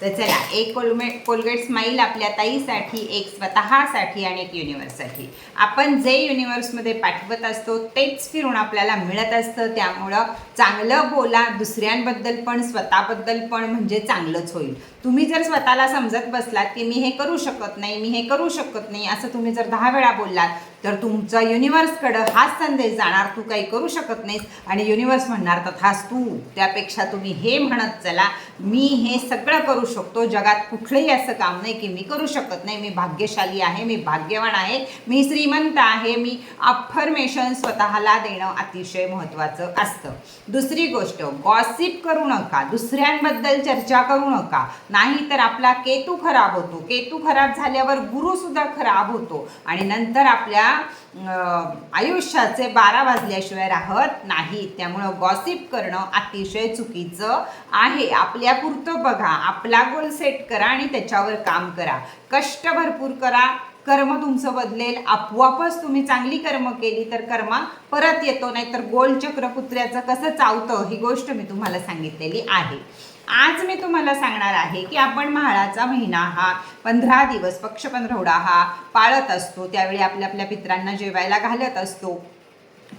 तर चला एक कोलमेट कोलगेट स्माईल आपल्या ताईसाठी एक स्वतःसाठी आणि एक युनिवर्ससाठी आपण जे युनिवर्समध्ये पाठवत असतो तेच फिरून आपल्याला मिळत असतं. त्यामुळं चांगलं बोला दुसऱ्यांबद्दल पण स्वतःबद्दल पण म्हणजे चांगलंच होईल. तुम्ही जर स्वतःला समजत बसलात की मी हे करू शकत नाही मी हे करू शकत नाही असं तुम्ही जर दहा वेळा बोललात तर तुमचा युनिवर्सकडं हाच संदेश जाणार तू काही करू शकत नाहीस. आणि युनिवर्स म्हणणार तथाच तू. त्यापेक्षा तुम्ही हे म्हणत चला मी हे सगळं करू शकतो. जगात कुठलंही असं काम नाही की मी करू शकत नाही. मी भाग्यशाली आहे मी भाग्यवान आहे मी श्रीमंत आहे मी अफर्मेशन स्वतःला देणं अतिशय महत्त्वाचं असतं. दुसरी गोष्ट गॉसिप करू नका. दुसऱ्यांबद्दल चर्चा करू नका. नाही तर आपला केतू खराब होतो. केतू खराब झाल्यावर गुरुसुद्धा खराब होतो. आणि नंतर आपल्या आपल्या आयुष्याचे बारा वाजल्याशिवाय राहत नाही. त्यामुळं गॉसिप करणं अतिशय चुकीचं आहे. आपल्यापुरतं बघा. आपला गोल सेट करा आणि त्याच्यावर काम करा. कष्ट भरपूर करा. कर्म तुमचं बदलेल. आपोआपच तुम्ही चांगली कर्म केली तर कर्मा परत येतो. नाही तर गोलचक्र कुत्र्याचं कसं चावतं ही गोष्ट मी तुम्हाला सांगितलेली आहे. आज मी तुम्हाला सांगणार आहे की आपण म्हाळाचा महिना हा पंधरा दिवस पक्ष पंधरवडा हा पाळत असतो. त्यावेळी आपल्या आपल्या पित्रांना जेवायला घालत असतो.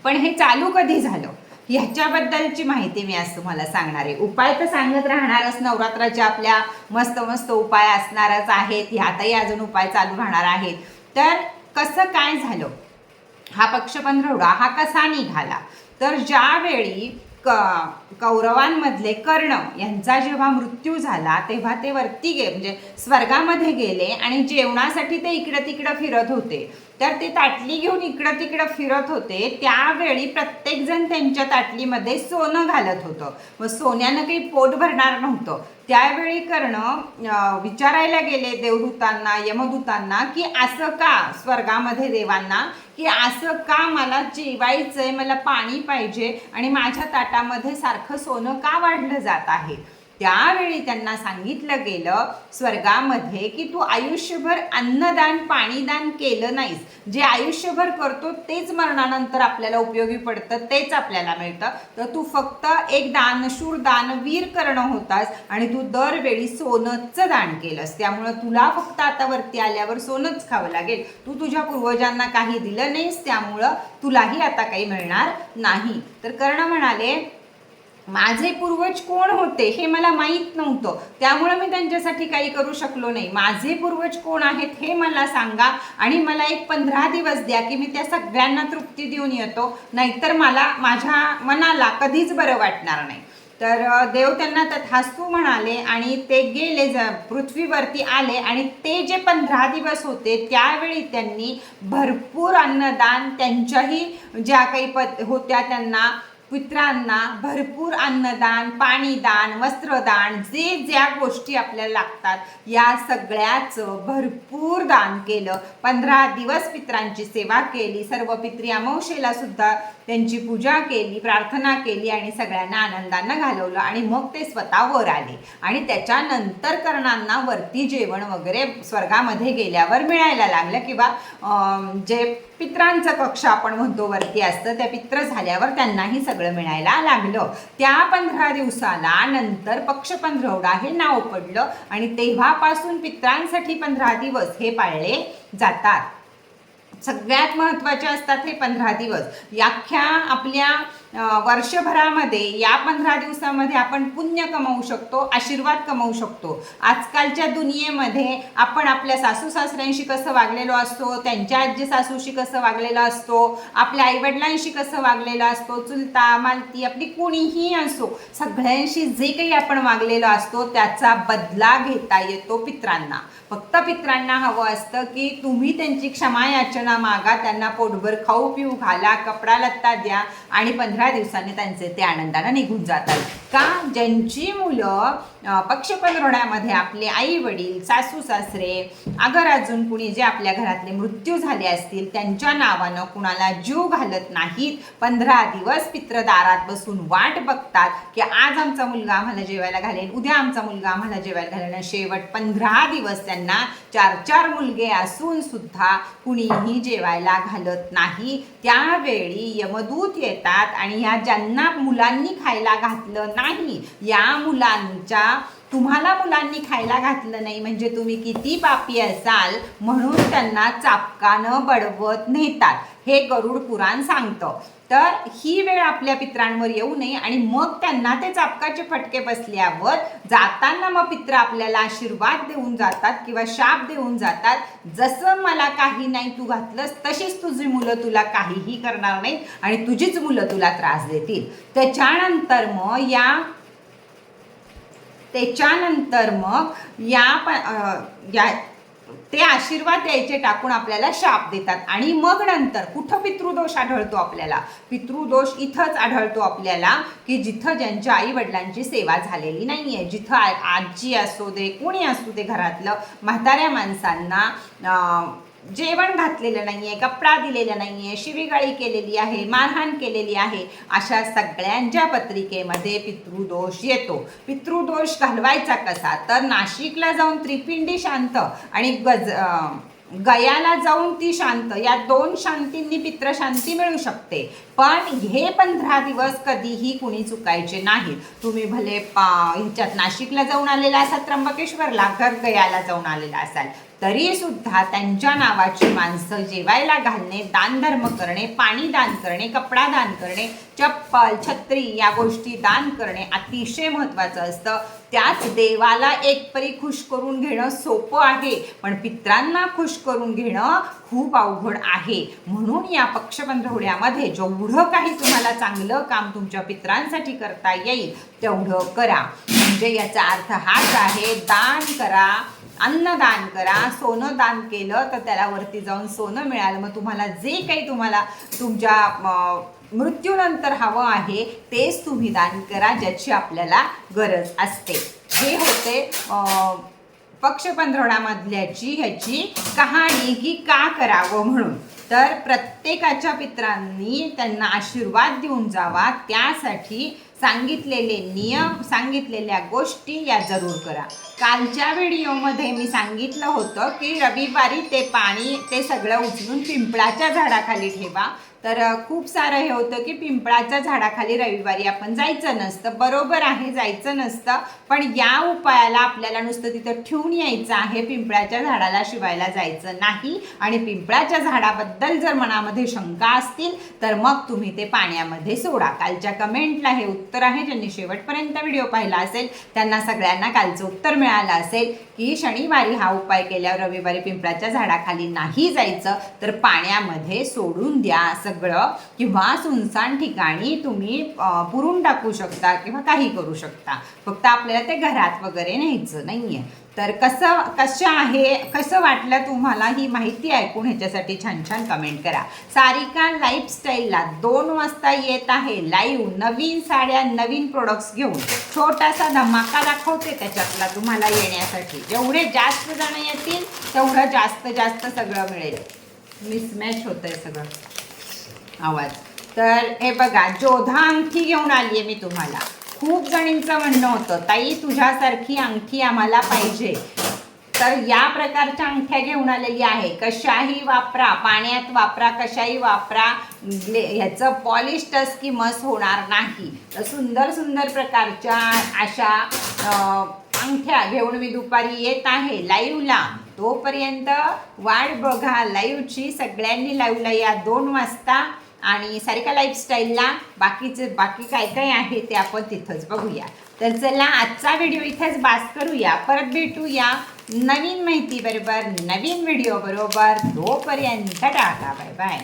पण हे चालू कधी झालं? ह्याच्याबद्दलची माहिती मी आज तुम्हाला सांगणार आहे. उपाय तर सांगत राहणारच. नवरात्राच्या आपल्या मस्त मस्त उपाय असणारच आहेत. ह्यातही अजून उपाय चालू राहणार आहेत. तर कसं काय झालं? हा पक्ष पंधरवडा हा कसा निघाला? तर ज्यावेळी क कौरवांमधले कर्ण यांचा जेव्हा मृत्यू झाला तेव्हा ते वरती गे म्हणजे स्वर्गामध्ये गेले आणि जेवणासाठी ते इकडं तिकडं फिरत होते. तर ते ताटली घेऊन इकडं तिकडं फिरत होते. त्यावेळी प्रत्येकजण त्यांच्या ताटलीमध्ये सोनं घालत होतं. मग सोन्यानं काही पोट भरणार नव्हतं. त्यावेळी कर्ण विचारायला गेले देवदूतांना यमदूतांना की असं का स्वर्गामध्ये देवांना? की असं का मला जेवायचंय मला पाणी पाहिजे आणि माझ्या ताटामध्ये सारखं सोनं का वाढलं जात आहे? त्यावेळी त्यांना सांगितलं गेलं स्वर्गामध्ये की तू आयुष्यभर अन्नदान पाणीदान केलं नाहीस. जे आयुष्यभर करतो तेच मरणानंतर आपल्याला उपयोगी पडतं तेच आपल्याला मिळतं. तर तू फक्त एक दानशूर दानवीर करणं होतास आणि तू दरवेळी सोनंचं दान केलंस. त्यामुळं तुला फक्त आता वरती आल्यावर सोनंच खावं लागेल. तू तुझ्या पूर्वजांना काही दिलं नाहीस त्यामुळं तुलाही आता काही मिळणार नाही. तर कर्ण म्हणाले माझे पूर्वज कोण होते हे मला माहीत नव्हतं. त्यामुळं मी त्यांच्यासाठी काही करू शकलो नाही. माझे पूर्वज कोण आहेत हे मला सांगा आणि मला एक पंधरा दिवस द्या की मी त्या सगळ्यांना तृप्ती देऊन येतो. नाहीतर मला माझ्या मनाला कधीच बरं वाटणार नाही. तर देव त्यांना तथास्तू म्हणाले आणि ते गेले ज पृथ्वीवरती आले आणि ते जे पंधरा दिवस होते त्यावेळी त्यांनी भरपूर अन्नदान त्यांच्याही ज्या काही पद होत्या त्यांना पित्रांना भरपूर अन्नदान पाणीदान वस्त्रदान जे ज्या गोष्टी आपल्याला लागतात या सगळ्याचं भरपूर दान केलं. पंधरा दिवस पित्रांची सेवा केली. सर्व पित्री अमावशेला सुद्धा त्यांची पूजा केली प्रार्थना केली आणि सगळ्यांना आनंदानं घालवलं आणि मग ते स्वतः वर आले. आणि त्याच्यानंतर कर्णांना वरती जेवण वगैरे स्वर्गामध्ये गेल्यावर मिळायला लागलं किंवा अं, जे पित्रांचं कक्ष आपण म्हणतो वरती असतं त्या पित्र झाल्यावर त्यांनाही सगळं मिळायला लागलं. त्या पंधरा दिवसाला नंतर पक्ष पंधरवडा हे नाव पडलं आणि तेव्हापासून पित्रांसाठी पंधरा दिवस हे पाळले जातात. सगळ्यात महत्त्वाचे असतात हे पंधरा दिवस. याख्या आपल्या वर्षभरामध्ये या पंधरा दिवसामध्ये आपण पुण्य कमवू शकतो आशीर्वाद कमवू शकतो. आजकालच्या दुनियेमध्ये आपण आपल्या सासू सासऱ्यांशी कसं वागलेलो असतो त्यांच्या आजी सासूशी कसं वागलेला असतो आपल्या आईवडिलांशी कसं वागलेला असतो चुलता मालती आपली कुणीही असो सगळ्यांशी जे काही आपण वागलेलो असतो त्याचा बदला घेता येतो पित्रांना. फक्त पित्रांना हवं असतं की तुम्ही त्यांची क्षमा याचना मागा त्यांना पोटभर खाऊ पिऊ घाला कपडा लत्ता द्या आणि पंधरा दिवसांनी त्यांचे ते आनंदानं निघून जातात. का? ज्यांची मुलं अं, आपले आई वडील सासू सासरे अगर अजून कुणी जे आपल्या घरातले मृत्यू झाले असतील त्यांच्या नावानं कुणाला जीव घालत नाहीत. पंधरा दिवस पित्रदारात बसून वाट बघतात की आज आमचा मुलगा आम्हाला जेवायला घालेल उद्या आमचा मुलगा आम्हाला जेवायला घालेल. शेवट पंधरा दिवस त्यांना चार चार मुलगे असून सुद्धा कुणीही जेवायला घालत नाही. त्यावेळी यमदूत येतात आणि ह्या ज्यांना मुलांनी खायला घातलं नाही या मुलांच्या तुम्हाला मुलांनी खायला घातलं नाही म्हणजे तुम्ही किती पापी असाल म्हणून त्यांना चापकानं बडवत नेतात. हे गरुड पुराण सांगतं. तर ही वेळ आपल्या पित्रांवर येऊ नये आणि मग त्यांना ते चापकाचे फटके बसल्यावर जाताना मग पित्र आपल्याला आशीर्वाद देऊन जातात किंवा शाप देऊन जातात. जसं मला काही नाही तू घातलंस तशीच तुझी मुलं तुला काहीही करणार नाहीत आणि तुझीच मुलं तुला त्रास देतील. त्याच्यानंतर मग या त्याच्यानंतर मग या प या ते आशीर्वाद द्यायचे टाकून आपल्याला शाप देतात. आणि मग नंतर कुठं पितृदोष आढळतो आपल्याला? पितृदोष इथंच आढळतो आपल्याला की जिथं ज्यांच्या आई वडिलांची सेवा झालेली नाही आहे जिथं आ- आजी असू दे कोणी असू दे घरातलं म्हाताऱ्या माणसांना जेवण घातलेलं नाहीये कपडा दिलेला नाहीये शिवीगाळी केलेली आहे मारहाण केलेली आहे अशा सगळ्यांच्या पत्रिकेमध्ये पितृदोष येतो. पितृदोष घालवायचा कसा? तर नाशिकला जाऊन त्रिपिंडी शांत आणि गज गयाला जाऊन ती शांत. या दोन शांतींनी पित्रशांती मिळू शकते. पण हे पंधरा दिवस कधीही कुणी चुकायचे नाहीत. तुम्ही भले पा- ह्याच्यात नाशिकला जाऊन आलेला असाल त्र्यंबकेश्वरला गयाला जाऊन आलेला असाल तरी सुद्धा त्यांच्या नावाची माणसं जेवायला घालणे दानधर्म करणे पाणी दान करणे कपडा दान करणे चप्पल छत्री या गोष्टी दान करणे अतिशय महत्त्वाचं असतं. त्याच देवाला एक परी खुश करून घेणं सोपं आहे पण पित्रांना खुश करून घेणं खूप अवघड आहे. म्हणून या पक्षपंधरवड्यामध्ये जेवढं काही तुम्हाला चांगलं काम तुमच्या पित्रांसाठी करता येईल तेवढं करा. म्हणजे याचा अर्थ हाच आहे दान करा अन्नदान करा. सोनं दान केलं तर त्याला वरती जाऊन सोनं मिळालं. मग तुम्हाला जे काही तुम्हाला तुमच्या मृत्यूनंतर हवं आहे तेच तुम्ही दान करा ज्याची आपल्याला गरज असते. हे होते पक्षपंधरवडामधल्याची पक्ष ह्याची कहाणी ही का करावं म्हणून. तर प्रत्येकाच्या पित्रांनी त्यांना आशीर्वाद देऊन जावा. त्यासाठी सांगितलेले नियम सांगितलेल्या गोष्टी या जरूर करा. कालच्या व्हिडिओमध्ये मी सांगितलं होतं की रविवारी ते पाणी ते सगळं उचलून पिंपळाच्या झाडाखाली ठेवा. तर खूप सारं हे होतं की पिंपळाच्या झाडाखाली रविवारी आपण जायचं नसतं. बरोबर आहे जायचं नसतं. पण या उपायाला आपल्याला नुसतं तिथं ठेवून यायचं आहे पिंपळाच्या झाडाला शिवायला जायचं नाही. आणि पिंपळाच्या झाडाबद्दल जर मनामध्ये शंका असतील तर मग तुम्ही ते पाण्यामध्ये सोडा. कालच्या कमेंटला हे उत्तर आहे. ज्यांनी शेवटपर्यंत व्हिडिओ पाहिला असेल त्यांना सगळ्यांना कालचं उत्तर मिळालं असेल की शनिवारी हा उपाय केल्यावर रविवारी पिंपळाच्या झाडाखाली नाही जायचं तर पाण्यामध्ये सोडून द्या असं सगळं किंवा सुनसान ठिकाणी तुम्ही पुरून टाकू शकता किंवा काही करू शकता. फक्त आपल्याला ते घरात वगैरे न्यायचं नाहीये. तर कसं कसं आहे कसं वाटलं तुम्हाला ही माहिती ऐकून? ह्याच्यासाठी छान छान कमेंट करा. सारिका लाईफस्टाईलला दोन वाजता येत आहे. लाईव्ह नवीन साड्या नवीन प्रोडक्ट्स घेऊन. छोटासा धमाका दाखवते त्याच्यातला तुम्हाला येण्यासाठी. जेवढे जास्त जण येतील तेवढं जास्त जास्त सगळं मिळेल. मिसमॅच होतंय आहे सगळं. आवाज. तर हे बघा जोधा अंगठी घेऊन आली आहे मी तुम्हाला. खूप जणींचं म्हणणं होतं ताई तुझ्यासारखी अंगठी आम्हाला पाहिजे. तर या प्रकारच्या अंगठ्या घेऊन आलेली आहे. कशाही वापरा पाण्यात वापरा कशाही वापरा ह्याचं पॉलिश टच की मस होणार नाही. तर सुंदर सुंदर प्रकारच्या अशा अंगठ्या घेऊन मी दुपारी येत आहे लाईव्हला तोपर्यंत वाट बघा लाईव्हची सगळ्यांनी लाईव्हला या दोन वाजता. आणि सारिका लाईफस्टाईलला बाकीचे बाकी काय काय आहे ते आपण तिथंच बघूया. तर चला आजचा व्हिडिओ इथेच बास करूया. परत भेटूया नवीन माहिती बरोबर नवीन व्हिडिओ बरोबर. तोपर्यंत टाटा बाय बाय